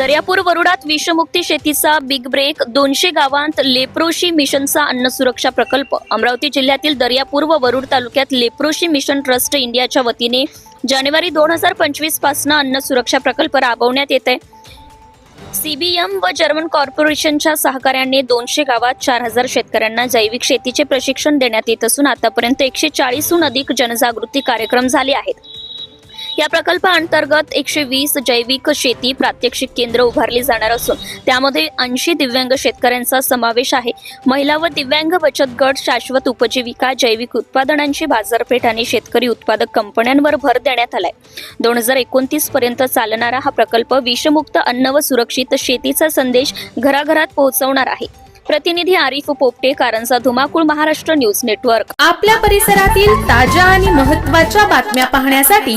दर्यापूर वरुडात विषमुक्ती शेतीचा big break दोनशे गावांत लेप्रोशी मिशनचा अन्न सुरक्षा प्रकल्प. अमरावती जिल्ह्यातील दर्यापूर व वरुड तालुक्यात लेप्रोशी मिशन ट्रस्ट इंडियाच्या वतीने जानेवारी दोन हजार पंचवीसपासून अन्न सुरक्षा प्रकल्प राबवण्यात येत आहे सीबीएम व जर्मन कॉर्पोरेशनच्या सहकार्याने दोनशे गावात चार हजार शेतकऱ्यांना जैविक शेतीचे प्रशिक्षण देण्यात येत असून आतापर्यंत एकशे चाळीसहून अधिक जनजागृती कार्यक्रम झाले आहेत. या प्रकल्पाअंतर्गत एकशे वीस जैविक शेती प्रात्यक्षिक केंद्र उभारली जाणार असून त्यामध्ये ऐंशी दिव्यांग शेतकऱ्यांचा समावेश आहे. महिला व दिव्यांग बचत गट शाश्वत उपजीविका जैविक उत्पादनांची बाजारपेठ आणि शेतकरी उत्पादक कंपन्यांवर भर देण्यात आलाय. दोन हजार एकोणतीस पर्यंत चालणारा हा प्रकल्प विषमुक्त अन्न व सुरक्षित शेतीचा संदेश घराघरात पोहोचवणार आहे. प्रतिनिधी आरिफ पोपटे कारंजा धुमाकूळ महाराष्ट्र न्यूज नेटवर्क. आपल्या परिसरातील ताज्या आणि महत्त्वाच्या बातम्या पाहण्यासाठी